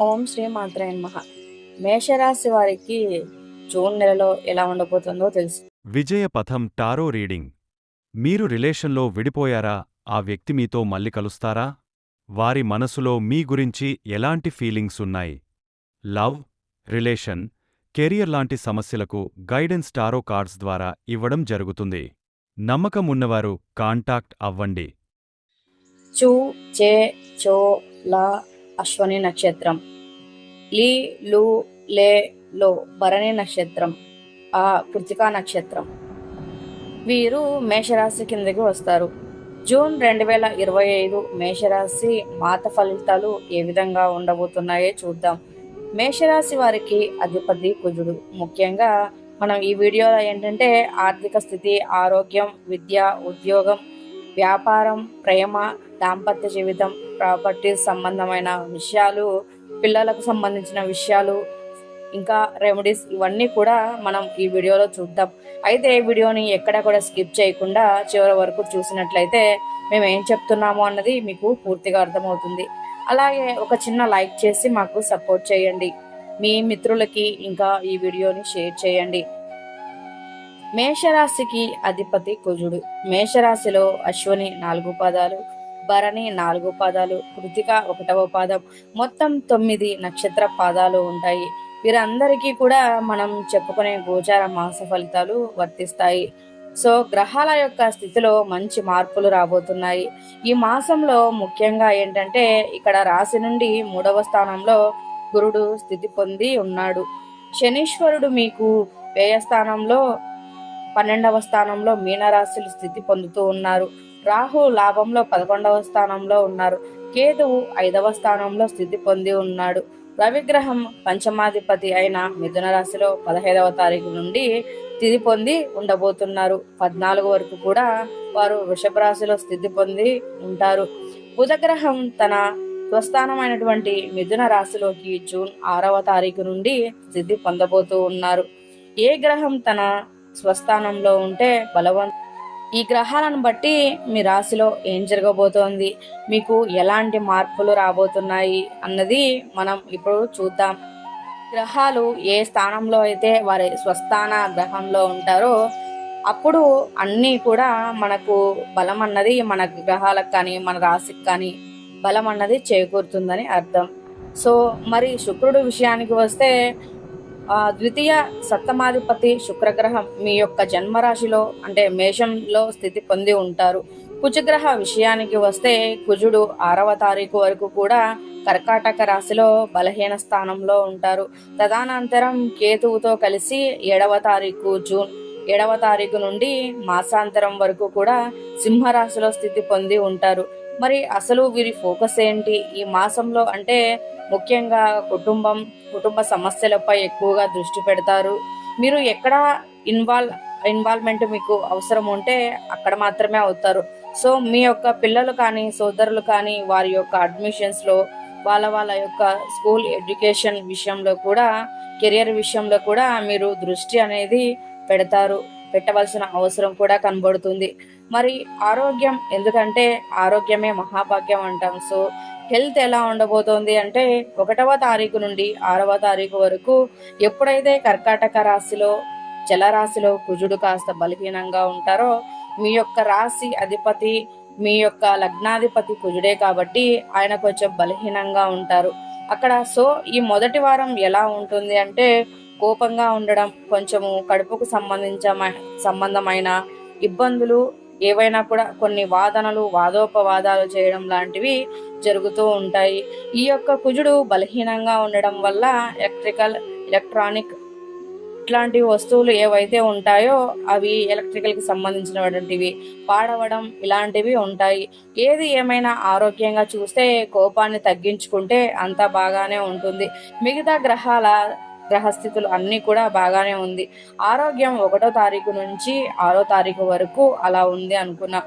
ఓం శ్రీ మాత్రే నమః. మేషరాశి వారికి జూన్ నెలలో ఎలా ఉండబోతుందో తెలుసు. విజయ పథం టారో రీడింగ్. మీరు రిలేషన్లో విడిపోయారా? ఆ వ్యక్తి మీతో మళ్ళీ కలుస్తారా? వారి మనసులో మీ గురించి ఎలాంటి ఫీలింగ్స్ ఉన్నాయి? లవ్ రిలేషన్ కెరియర్ లాంటి సమస్యలకు గైడెన్స్ టారో కార్డ్స్ ద్వారా ఇవ్వడం జరుగుతుంది. నమ్మకం ఉన్నవారు కాంటాక్ట్ అవ్వండి. చూ చే చో లా అశ్వని నక్షత్రం. లీ లు లే లో భరణి నక్షత్రం ఆ కృతికా నక్షత్రం. వీరు మేషరాశి కిందకి వస్తారు. జూన్ రెండు వేల ఇరవై ఐదు మేషరాశి మాత ఫలితాలు ఏ విధంగా ఉండబోతున్నాయో చూద్దాం. మేషరాశి వారికి అధిపతి కుజుడు. ముఖ్యంగా మనం ఈ వీడియోలో ఏంటంటే ఆర్థిక స్థితి ఆరోగ్యం విద్య ఉద్యోగం వ్యాపారం ప్రేమ దాంపత్య జీవితం ప్రాపర్టీస్ సంబంధమైన విషయాలు పిల్లలకు సంబంధించిన విషయాలు ఇంకా రెమెడీస్ ఇవన్నీ కూడా మనం ఈ వీడియోలో చూద్దాం. అయితే ఈ వీడియోని ఎక్కడ కూడా స్కిప్ చేయకుండా చివరి వరకు చూసినట్లయితే మేము ఏం చెప్తున్నాము అన్నది మీకు పూర్తిగా అర్థమవుతుంది. అలాగే ఒక చిన్న లైక్ చేసి మాకు సపోర్ట్ చేయండి. మీ మిత్రులకి ఇంకా ఈ వీడియోని షేర్ చేయండి. మేషరాశికి అధిపతి కుజుడు. మేషరాశిలో అశ్వని నాలుగు పాదాలు భరణి నాలుగు పాదాలు కృతిక ఒకటవ పాదం. మొత్తం తొమ్మిది నక్షత్ర పాదాలు ఉంటాయి. వీరందరికీ కూడా మనం చెప్పుకునే గోచార మాస ఫలితాలు వర్తిస్తాయి. సో గ్రహాల యొక్క స్థితిలో మంచి మార్పులు రాబోతున్నాయి. ఈ మాసంలో ముఖ్యంగా ఏంటంటే ఇక్కడ రాశి నుండి మూడవ స్థానంలో గురుడు స్థితి పొంది ఉన్నాడు. శనీశ్వరుడు మీకు వ్యయ స్థానంలో పన్నెండవ స్థానంలో మీనరాశులు స్థితి పొందుతూ ఉన్నారు. రాహు లాభంలో పదకొండవ స్థానంలో ఉన్నారు. కేతువు ఐదవ స్థానంలో స్థితి పొంది ఉన్నాడు. రవిగ్రహం పంచమాధిపతి అయిన మిథున రాశిలో పదహైదవ తారీఖు నుండి స్థితి పొంది ఉండబోతున్నారు. పద్నాలుగు వరకు కూడా వారు వృషభ రాశిలో స్థితి పొంది ఉంటారు. బుధగ్రహం తన స్వస్థానమైనటువంటి మిథున రాశిలోకి జూన్ ఆరవ తారీఖు నుండి స్థితి పొందబోతూ ఉన్నారు. ఏ గ్రహం తన స్వస్థానంలో ఉంటే బలవంత ఈ గ్రహాలను బట్టి మీ రాశిలో ఏం జరగబోతోంది? మీకు ఎలాంటి మార్పులు రాబోతున్నాయి అన్నది మనం ఇప్పుడు చూద్దాం. గ్రహాలు ఏ స్థానంలో అయితే వారి స్వస్థాన గ్రహంలో ఉంటారో అప్పుడు అన్నీ కూడా మనకు బలం అన్నది మన గ్రహాలకు కానీ మన రాశికి కానీ బలం అన్నది చేకూరుతుందని అర్థం. సో మరి శుక్రుడు విషయానికి వస్తే ద్వితీయ సప్తమాధిపతి శుక్రగ్రహం మీ యొక్క జన్మరాశిలో అంటే మేషంలో స్థితి పొంది ఉంటారు. కుజగ్రహ విషయానికి వస్తే కుజుడు ఆరవ తారీఖు వరకు కూడా కర్కాటక రాశిలో బలహీన స్థానంలో ఉంటారు. తదనంతరం కేతువుతో కలిసి ఏడవ తారీఖు జూన్ ఏడవ తారీఖు నుండి మాసాంతరం వరకు కూడా సింహరాశిలో స్థితి పొంది ఉంటారు. మరి అసలు వీరి ఫోకస్ ఏంటి? ఈ మాసంలో అంటే ముఖ్యంగా కుటుంబం కుటుంబ సమస్యలపై ఎక్కువగా దృష్టి పెడతారు. మీరు ఎక్కడ ఇన్వాల్వ్ ఇన్వాల్వ్మెంట్ మీకు అవసరం ఉంటే అక్కడ మాత్రమే అవుతారు. సో మీ యొక్క పిల్లలు కానీ సోదరులు కానీ వారి యొక్క అడ్మిషన్స్లో వాళ్ళ వాళ్ళ యొక్క స్కూల్ ఎడ్యుకేషన్ విషయంలో కూడా కెరియర్ విషయంలో కూడా మీరు దృష్టి అనేది పెడతారు. పెట్టవలసిన అవసరం కూడా కనబడుతుంది. మరి ఆరోగ్యం ఎందుకంటే ఆరోగ్యమే మహాభాగ్యం అంటాం. సో హెల్త్ ఎలా ఉండబోతోంది అంటే ఒకటవ తారీఖు నుండి ఆరవ తారీఖు వరకు ఎప్పుడైతే కర్కాటక రాశిలో జలరాశిలో కుజుడు కాస్త బలహీనంగా ఉంటారో మీ యొక్క రాశి అధిపతి మీ యొక్క లగ్నాధిపతి కుజుడే కాబట్టి ఆయన కొంచెం బలహీనంగా ఉంటారు. అక్కడ సో ఈ మొదటి వారం ఎలా ఉంటుంది అంటే కోపంగా ఉండడం కొంచెము కడుపుకు సంబంధించ సంబంధమైన ఇబ్బందులు ఏవైనా కూడా కొన్ని వాదనలు వాదోపవాదాలు చేయడం లాంటివి జరుగుతూ ఉంటాయి. ఈ యొక్క కుజుడు బలహీనంగా ఉండడం వల్ల ఎలక్ట్రికల్ ఎలక్ట్రానిక్ ఇట్లాంటి వస్తువులు ఏవైతే ఉంటాయో అవి ఎలక్ట్రికల్కి సంబంధించినటువంటివి పాడవడం ఇలాంటివి ఉంటాయి. ఏది ఏమైనా ఆరోగ్యంగా చూస్తే కోపాన్ని తగ్గించుకుంటే అంతా బాగానే ఉంటుంది. మిగతా గ్రహాల గ్రహస్థితులు అన్నీ కూడా బాగానే ఉంది. ఆరోగ్యం ఒకటో తారీఖు నుంచి ఆరో తారీఖు వరకు అలా ఉంది అనుకున్నా.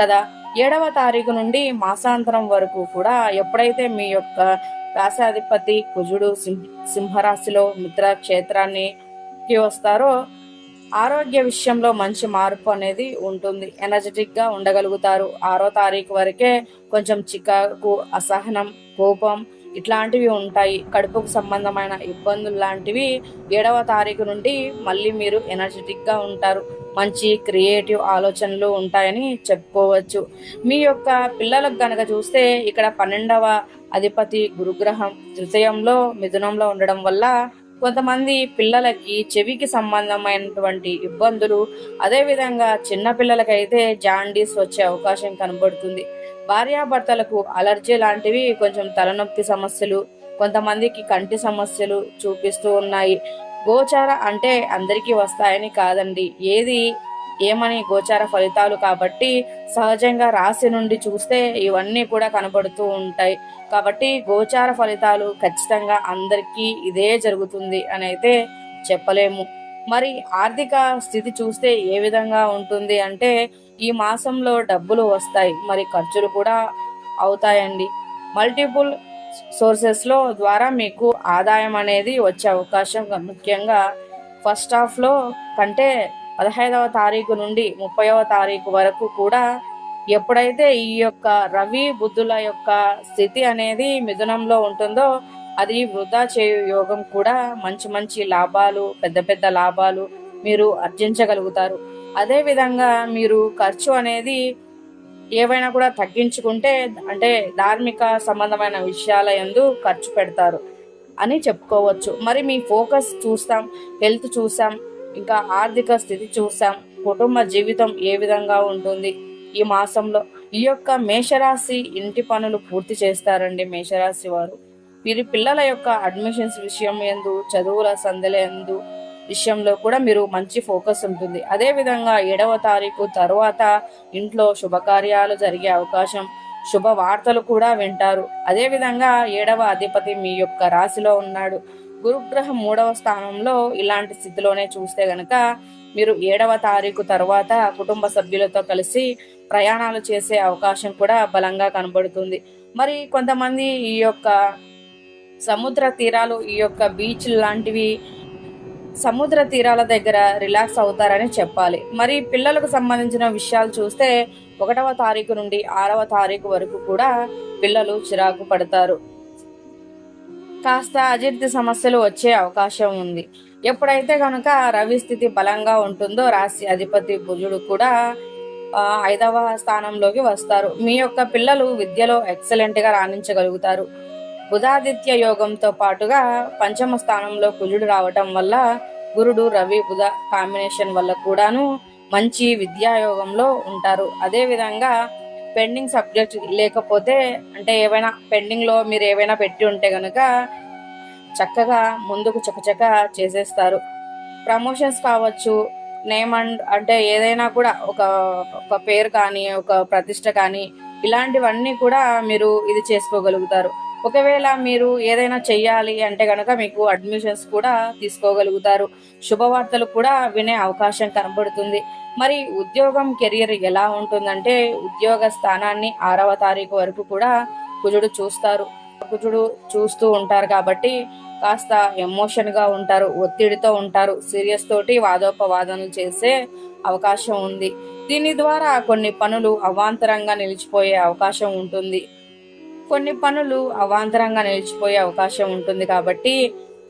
కదా? ఏడవ తారీఖు నుండి మాసాంతరం వరకు కూడా ఎప్పుడైతే మీ యొక్క రాశాధిపతి కుజుడు సింహరాశిలో మిత్ర క్షేత్రానికి వస్తారో ఆరోగ్య విషయంలో మంచి మార్పు అనేది ఉంటుంది. ఎనర్జెటిక్గా ఉండగలుగుతారు. ఆరో తారీఖు వరకే కొంచెం చికాకు అసహనం కోపం ఇట్లాంటివి ఉంటాయి. కడుపుకు సంబంధమైన ఇబ్బందులు లాంటివి ఏడవ తారీఖు నుండి మళ్ళీ మీరు ఎనర్జెటిక్గా ఉంటారు. మంచి క్రియేటివ్ ఆలోచనలు ఉంటాయని చెప్పుకోవచ్చు. మీ యొక్క పిల్లలకు కనుక చూస్తే ఇక్కడ పన్నెండవ అధిపతి గురుగ్రహం. తృతీయంలో మిథునంలో ఉండడం వల్ల కొంతమంది పిల్లలకి చెవికి సంబంధమైనటువంటి ఇబ్బందులు అదేవిధంగా చిన్న పిల్లలకైతే జాండీస్ వచ్చే అవకాశం కనబడుతుంది. భార్యాభర్తలకు అలర్జీ లాంటివి కొంచెం తలనొప్పి సమస్యలు కొంతమందికి కంటి సమస్యలు చూపిస్తూ ఉన్నాయి. గోచార అంటే అందరికీ వస్తాయని కాదండి. ఏది ఏమని గోచార ఫలితాలు కాబట్టి సహజంగా రాశి నుండి చూస్తే ఇవన్నీ కూడా కనబడుతూ ఉంటాయి. కాబట్టి గోచార ఫలితాలు ఖచ్చితంగా అందరికీ ఇదే జరుగుతుంది అని అయితే చెప్పలేము. మరి ఆర్థిక స్థితి చూస్తే ఏ విధంగా ఉంటుంది అంటే ఈ మాసంలో డబ్బులు వస్తాయి. మరి ఖర్చులు కూడా అవుతాయండి. మల్టిపుల్ సోర్సెస్లో ద్వారా మీకు ఆదాయం అనేది వచ్చే అవకాశం ముఖ్యంగా ఫస్ట్ హాఫ్లో కంటే పదహైదవ తారీఖు నుండి ముప్పైవ తారీఖు వరకు కూడా ఎప్పుడైతే ఈ యొక్క రవి బుద్ధుల యొక్క స్థితి అనేది మిథునంలో ఉంటుందో అది వృధా చేయు యోగం కూడా మంచి మంచి లాభాలు పెద్ద పెద్ద లాభాలు మీరు ఆర్జించగలుగుతారు అదే విధంగా మీరు ఖర్చు అనేది ఏవైనా కూడా తగ్గించుకుంటే అంటే ధార్మిక సంబంధమైన విషయాల ఎందు ఖర్చు పెడతారు అని చెప్పుకోవచ్చు. మరి మీ ఫోకస్ చూస్తాం హెల్త్ చూసాం ఇంకా ఆర్థిక స్థితి చూసాం కుటుంబ జీవితం ఏ విధంగా ఉంటుంది ఈ మాసంలో ఈ యొక్క మేషరాశి ఇంటి పనులు పూర్తి చేస్తారండి మేషరాశి వారు. వీరి పిల్లల యొక్క అడ్మిషన్స్ విషయం ఎందు చదువుల సందల ఎందు విషయంలో కూడా మీరు మంచి ఫోకస్ ఉంటుంది. అదేవిధంగా ఏడవ తారీఖు తర్వాత ఇంట్లో శుభకార్యాలు జరిగే అవకాశం శుభ వార్తలు కూడా వింటారు. అదేవిధంగా ఏడవ అధిపతి మీ యొక్క రాశిలో ఉన్నాడు. గురుగ్రహం మూడవ స్థానంలో ఇలాంటి స్థితిలోనే చూస్తే గనక మీరు ఏడవ తారీఖు తర్వాత కుటుంబ సభ్యులతో కలిసి ప్రయాణాలు చేసే అవకాశం కూడా బలంగా కనబడుతుంది. మరి కొంతమంది ఈ యొక్క సముద్ర తీరాలు ఈ యొక్క బీచ్ లాంటివి సముద్ర తీరాల దగ్గర రిలాక్స్ అవుతారని చెప్పాలి. మరి పిల్లలకు సంబంధించిన విషయాలు చూస్తే ఒకటవ తారీఖు నుండి ఆరవ తారీఖు వరకు కూడా పిల్లలు చిరాకు పడతారు. కాస్త అజీర్తి సమస్యలు వచ్చే అవకాశం ఉంది. ఎప్పుడైతే కనుక రవి స్థితి బలంగా ఉంటుందో రాశి అధిపతి భుజుడు కూడా ఐదవ స్థానంలోకి వస్తారు. మీ యొక్క పిల్లలు విద్యలో ఎక్సలెంట్గా రాణించగలుగుతారు. బుధాదిత్య యోగంతో పాటుగా పంచమ స్థానంలో కుజుడు రావటం వల్ల గురుడు రవి బుధ కాంబినేషన్ వల్ల కూడాను మంచి విద్యాయోగంలో ఉంటారు. అదేవిధంగా పెండింగ్ సబ్జెక్ట్ లేకపోతే అంటే ఏవైనా పెండింగ్లో మీరు ఏవైనా పెట్టి ఉంటే కనుక చక్కగా ముందుకు చకచక చేసేస్తారు. ప్రమోషన్స్ కావచ్చు నేమ్ అండ్ అంటే ఏదైనా కూడా ఒక ఒక పేరు కానీ ఒక ప్రతిష్ట కానీ ఇలాంటివన్నీ కూడా మీరు ఇది చేసుకోగలుగుతారు. ఒకవేళ మీరు ఏదైనా చెయ్యాలి అంటే కనుక మీకు అడ్మిషన్స్ కూడా తీసుకోగలుగుతారు. శుభవార్తలు కూడా వినే అవకాశం కనబడుతుంది. మరి ఉద్యోగం కెరియర్ ఎలా ఉంటుందంటే ఉద్యోగ స్థానాన్ని ఆరవ తారీఖు వరకు కూడా కుజుడు చూస్తారు. కుజుడు చూస్తూ ఉంటారు కాబట్టి కాస్త ఎమోషన్గా ఉంటారు ఒత్తిడితో ఉంటారు. సీరియస్ తోటి వాదోపవాదనలు చేసే అవకాశం ఉంది. దీని ద్వారా కొన్ని పనులు అవాంతరంగా నిలిచిపోయే అవకాశం ఉంటుంది. కొన్ని పనులు అవాంతరంగా నిలిచిపోయే అవకాశం ఉంటుంది కాబట్టి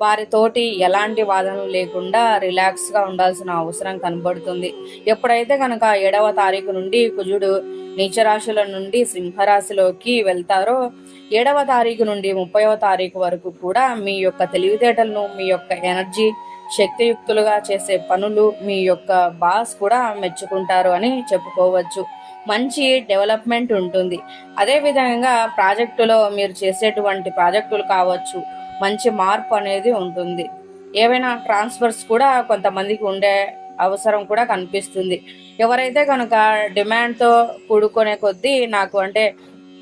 వారితోటి ఎలాంటి వాదనలు లేకుండా రిలాక్స్గా ఉండాల్సిన అవసరం కనబడుతుంది. ఎప్పుడైతే కనుక ఏడవ తారీఖు నుండి కుజుడు నీచరాశుల నుండి సింహరాశిలోకి వెళ్తారో ఏడవ తారీఖు నుండి ముప్పైవ తారీఖు వరకు కూడా మీ యొక్క తెలివితేటలను మీ యొక్క ఎనర్జీ శక్తియుక్తులుగా చేసే పనులు మీ యొక్క బాస్ కూడా మెచ్చుకుంటారు అని చెప్పుకోవచ్చు. మంచి డెవలప్మెంట్ ఉంటుంది. అదే విధంగా ప్రాజెక్టులో మీరు చేసేటువంటి ప్రాజెక్టులు కావచ్చు మంచి మార్పు అనేది ఉంటుంది. ఏవైనా ట్రాన్స్ఫర్స్ కూడా కొంతమందికి ఉండే అవసరం కూడా కనిపిస్తుంది. ఎవరైతే కనుక డిమాండ్తో కూడుకునే కొద్దీ నాకు అంటే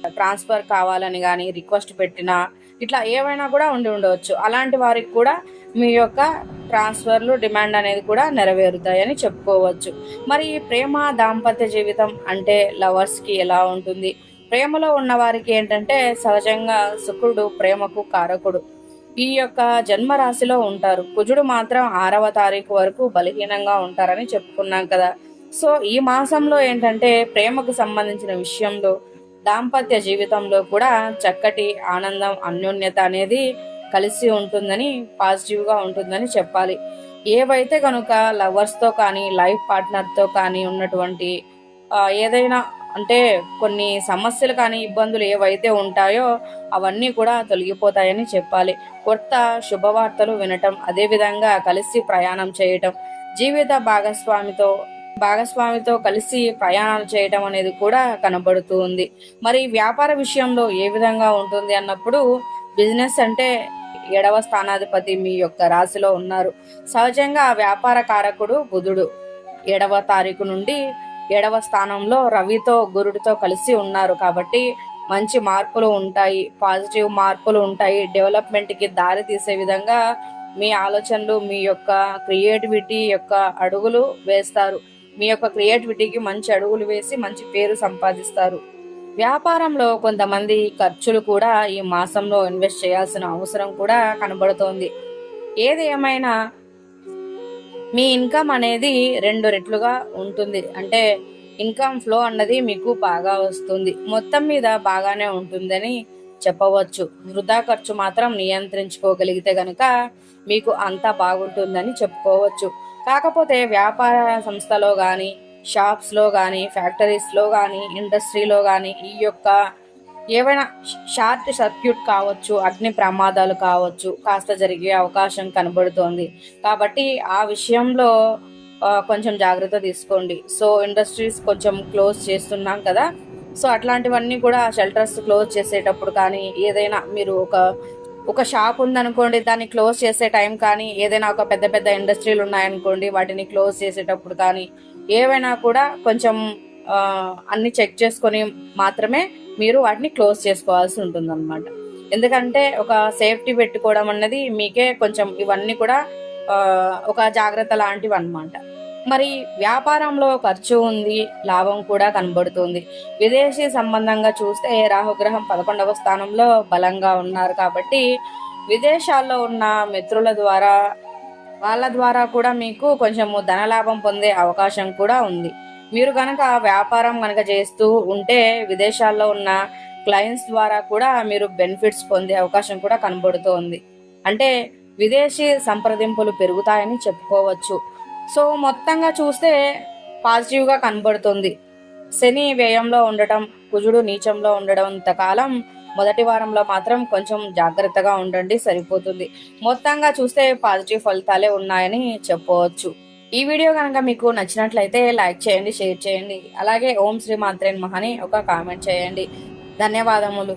ట్రాన్స్ఫర్ కావాలని కానీ రిక్వెస్ట్ పెట్టినా ఇట్లా ఏవైనా కూడా ఉండి ఉండవచ్చు. అలాంటి వారికి కూడా మీ యొక్క ట్రాన్స్ఫర్లు డిమాండ్ అనేది కూడా నెరవేరుతాయని చెప్పుకోవచ్చు. మరి ప్రేమ దాంపత్య జీవితం అంటే లవర్స్కి ఎలా ఉంటుంది? ప్రేమలో ఉన్న వారికి ఏంటంటే సహజంగా శుక్రుడు ప్రేమకు కారకుడు. ఈ యొక్క జన్మరాశిలో ఉంటారు. కుజుడు మాత్రం ఆరవ తారీఖు వరకు బలహీనంగా ఉంటారని చెప్పుకున్నాం కదా. సో ఈ మాసంలో ఏంటంటే ప్రేమకు సంబంధించిన విషయంలో దాంపత్య జీవితంలో కూడా చక్కటి ఆనందం అన్యోన్యత అనేది కలిసి ఉంటుందని పాజిటివ్గా ఉంటుందని చెప్పాలి. ఏవైతే కనుక లవర్స్తో కానీ లైఫ్ పార్ట్నర్తో కానీ ఉన్నటువంటి ఏదైనా అంటే కొన్ని సమస్యలు కానీ ఇబ్బందులు ఏవైతే ఉంటాయో అవన్నీ కూడా తొలగిపోతాయని చెప్పాలి. కొత్త శుభవార్తలు వినటం అదేవిధంగా కలిసి ప్రయాణం చేయటం జీవిత భాగస్వామితో భాగస్వామితో కలిసి ప్రయాణాలు చేయటం అనేది కూడా కనబడుతూ ఉంది. మరి వ్యాపార విషయంలో ఏ విధంగా ఉంటుంది అన్నప్పుడు బిజినెస్ అంటే ఏడవ స్థానాధిపతి మీ యొక్క రాశిలో ఉన్నారు. సహజంగా వ్యాపార కారకుడు బుధుడు. ఏడవ తారీఖు నుండి ఏడవ స్థానంలో రవితో గురుడితో కలిసి ఉన్నారు కాబట్టి మంచి మార్పులు ఉంటాయి పాజిటివ్ మార్పులు ఉంటాయి. డెవలప్మెంట్కి దారి తీసే విధంగా మీ ఆలోచనలు మీ యొక్క క్రియేటివిటీ యొక్క అడుగులు వేస్తారు. మీ యొక్క క్రియేటివిటీకి మంచి అడుగులు వేసి మంచి పేరు సంపాదిస్తారు. వ్యాపారంలో కొంతమంది ఖర్చులు కూడా ఈ మాసంలో ఇన్వెస్ట్ చేయాల్సిన అవసరం కూడా కనబడుతోంది. ఏది ఏమైనా మీ ఇన్కమ్ అనేది రెండు రెట్లుగా ఉంటుంది. అంటే ఇన్కమ్ ఫ్లో అన్నది మీకు బాగా వస్తుంది. మొత్తం మీద బాగానే ఉంటుందని చెప్పవచ్చు. వృధా ఖర్చు మాత్రం నియంత్రించుకోగలిగితే కనుక మీకు అంతా బాగుంటుందని చెప్పుకోవచ్చు. కాకపోతే వ్యాపార సంస్థలో కానీ షాప్స్లో కానీ ఫ్యాక్టరీస్లో కానీ ఇండస్ట్రీలో కానీ ఈ యొక్క ఏవైనా షార్ట్ సర్క్యూట్ కావచ్చు అగ్ని ప్రమాదాలు కావచ్చు కాస్త జరిగే అవకాశం కనబడుతోంది. కాబట్టి ఆ విషయంలో కొంచెం జాగ్రత్త తీసుకోండి. సో ఇండస్ట్రీస్ కొంచెం క్లోజ్ చేస్తున్నాం కదా. సో అట్లాంటివన్నీ కూడా షెల్టర్స్ క్లోజ్ చేసేటప్పుడు కానీ ఏదైనా మీరు ఒక ఒక షాప్ ఉందనుకోండి దాన్ని క్లోజ్ చేసే టైం కానీ ఏదైనా ఒక పెద్ద పెద్ద ఇండస్ట్రీలు ఉన్నాయనుకోండి వాటిని క్లోజ్ చేసేటప్పుడు కానీ ఏవైనా కూడా కొంచెం అన్ని చెక్ చేసుకొని మాత్రమే మీరు వాటిని క్లోజ్ చేసుకోవాల్సి ఉంటుంది ఎందుకంటే ఒక సేఫ్టీ పెట్టుకోవడం అన్నది మీకే కొంచెం ఇవన్నీ కూడా ఒక జాగ్రత్త లాంటివి అన్నమాట మరి వ్యాపారంలో ఖర్చు ఉంది లాభం కూడా కనబడుతుంది. విదేశీ సంబంధంగా చూస్తే రాహుగ్రహం పదకొండవ స్థానంలో బలంగా ఉన్నారు కాబట్టి విదేశాల్లో ఉన్న మిత్రుల ద్వారా వాళ్ళ ద్వారా కూడా మీకు కొంచెము ధనలాభం పొందే అవకాశం కూడా ఉంది. మీరు కనుక వ్యాపారం కనుక చేస్తూ ఉంటే విదేశాల్లో ఉన్న క్లయింట్స్ ద్వారా కూడా మీరు బెనిఫిట్స్ పొందే అవకాశం కూడా కనబడుతోంది. అంటే విదేశీ సంప్రదింపులు పెరుగుతాయని చెప్పుకోవచ్చు. సో మొత్తంగా చూస్తే పాజిటివ్గా కనబడుతుంది. శని వ్యయంలో ఉండటం కుజుడు నీచంలో ఉండడం ఇంతకాలం మొదటి వారంలో మాత్రం కొంచెం జాగ్రత్తగా ఉండండి సరిపోతుంది. మొత్తంగా చూస్తే పాజిటివ్ ఫలితాలే ఉన్నాయని చెప్పవచ్చు. ఈ వీడియో కనుక మీకు నచ్చినట్లయితే లైక్ చేయండి షేర్ చేయండి. అలాగే ఓం శ్రీ మాత్రేన్ మహాని ఒక కామెంట్ చేయండి. ధన్యవాదములు.